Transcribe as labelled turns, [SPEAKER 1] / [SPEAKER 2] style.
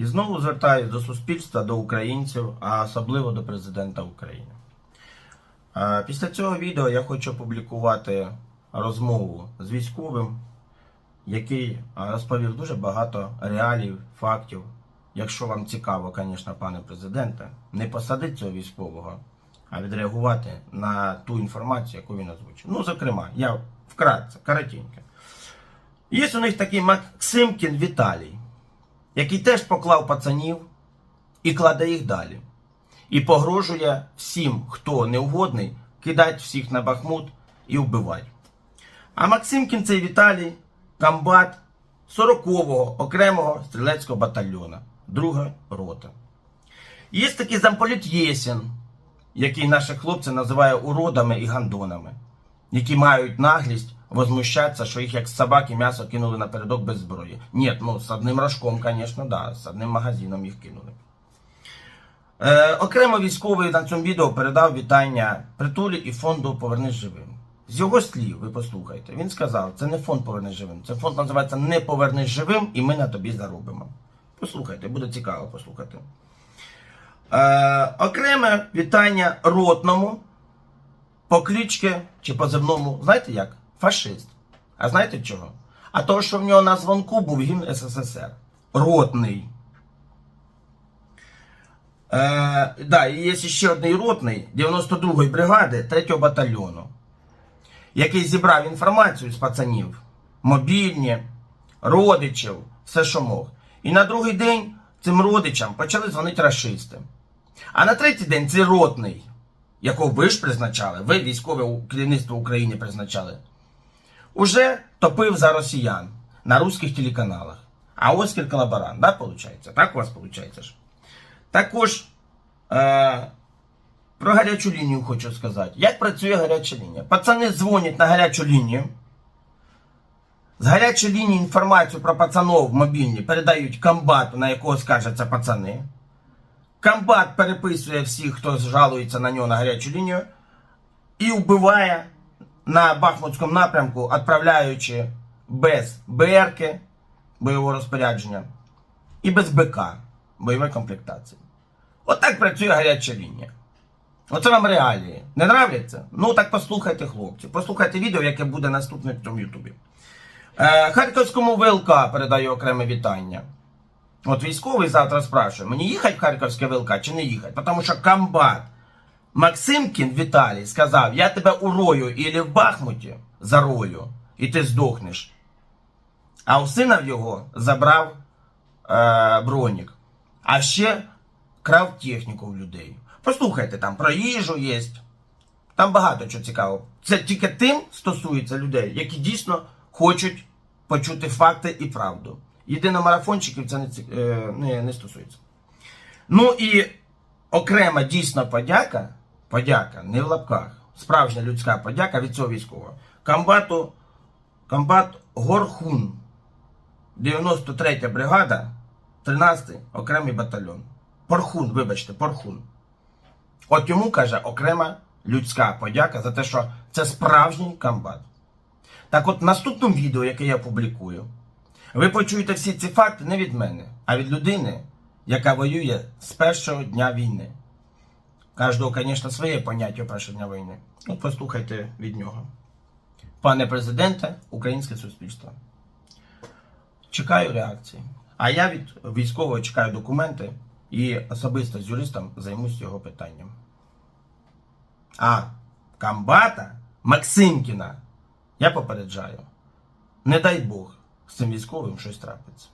[SPEAKER 1] І знову звертаюся до суспільства, до українців, а особливо до президента України. Після цього відео я хочу опублікувати розмову з військовим, який розповів дуже багато реалій, фактів. Якщо вам цікаво, звісно, пане президенте, не посадити цього військового, а відреагувати на ту інформацію, яку він озвучив. Ну, зокрема, я вкратце, коротенько. Є у них такий Максимкін Віталій, який теж поклав пацанів і кладе їх далі. І погрожує всім, хто неугодний, кидати всіх на Бахмут і вбивати. А Максимкін цей Віталій комбат 40-го окремого стрілецького батальйона, друга рота. Є такий замполіт Єсін, який наші хлопці називає уродами і гандонами, які мають наглість возмущатися, що їх як собаки м'ясо кинули напередок без зброї. Ні, ну з одним рожком, звісно, да, з одним магазином їх кинули. Е, окремо військовий на цьому відео передав вітання притулі і фонду Повернись живим. З його слів, ви послухайте, він сказав, це не фонд Повернись живим, це фонд називається Не Повернись живим, і ми на тобі заробимо. Послухайте, буде цікаво послухати. Е, окреме вітання ротному по кличці чи позивному, знаєте як? Фашист. А знаєте чого? А того, що в нього на дзвонку був гімн СССР. Ротний. Е, да, і є ще один ротний 92-ї бригади 3-го батальйону, який зібрав інформацію з пацанів, мобільні, родичів, все, що мог. І на другий день цим родичам почали дзвонити расисти. А на третій день цей ротний, якого ви ж призначали, ви військове керівництво України призначали, уже топив за росіян на русських телеканалах. А Оскар колаборант, да, виходить? Так у вас виходить ж? Також е, про гарячу лінію хочу сказати. Як працює гаряча лінія? Пацани дзвонять на гарячу лінію. З гарячої лінії інформацію про пацанов в мобільні передають комбату, на якого скаржаться пацани. Комбат переписує всіх, хто жалується на нього на гарячу лінію, і вбиває на Бахмутському напрямку, відправляючи без БРки бойового розпорядження і без БК бойової комплектації. Отак працює гаряча лінія. Оце вам реалії. Не нравляться? Ну так послухайте, хлопці. Послухайте відео, яке буде наступне в цьому Ютубі. Е, Харківському ВЛК передаю окреме вітання. От військовий завтра спрашує, мені їхати в Харківське ВЛК чи не їхати? Тому що комбат Максимкін Віталій сказав, я тебе урою ілі в Бахмуті зарою, і ти здохнеш. А у сина в його забрав е, бронік. А ще крав техніку в людей. Послухайте, там про їжу є. Там багато чого цікавого. Це тільки тим стосується людей, які дійсно хочуть почути факти і правду. Єдино марафончиків це не, е, не, не стосується. Ну і окрема дійсна подяка, подяка, не в лапках, справжня людська подяка від цього військового. Комбату, комбат Горхун, 93 бригада, 13 окремий батальйон. Порхун, вибачте, Порхун. От йому каже окрема людська подяка за те, що це справжній комбат. Так от в наступному відео, яке я публікую, ви почуєте всі ці факти не від мене, а від людини, яка воює з першого дня війни. Кожного, звісно, своє поняття першого дня війни. От послухайте від нього. Пане президенте, українське суспільство. Чекаю реакції. А я від військового чекаю документи і особисто з юристом займусь його питанням. А комбата Максимкіна я попереджаю. Не дай Бог з цим військовим щось трапиться.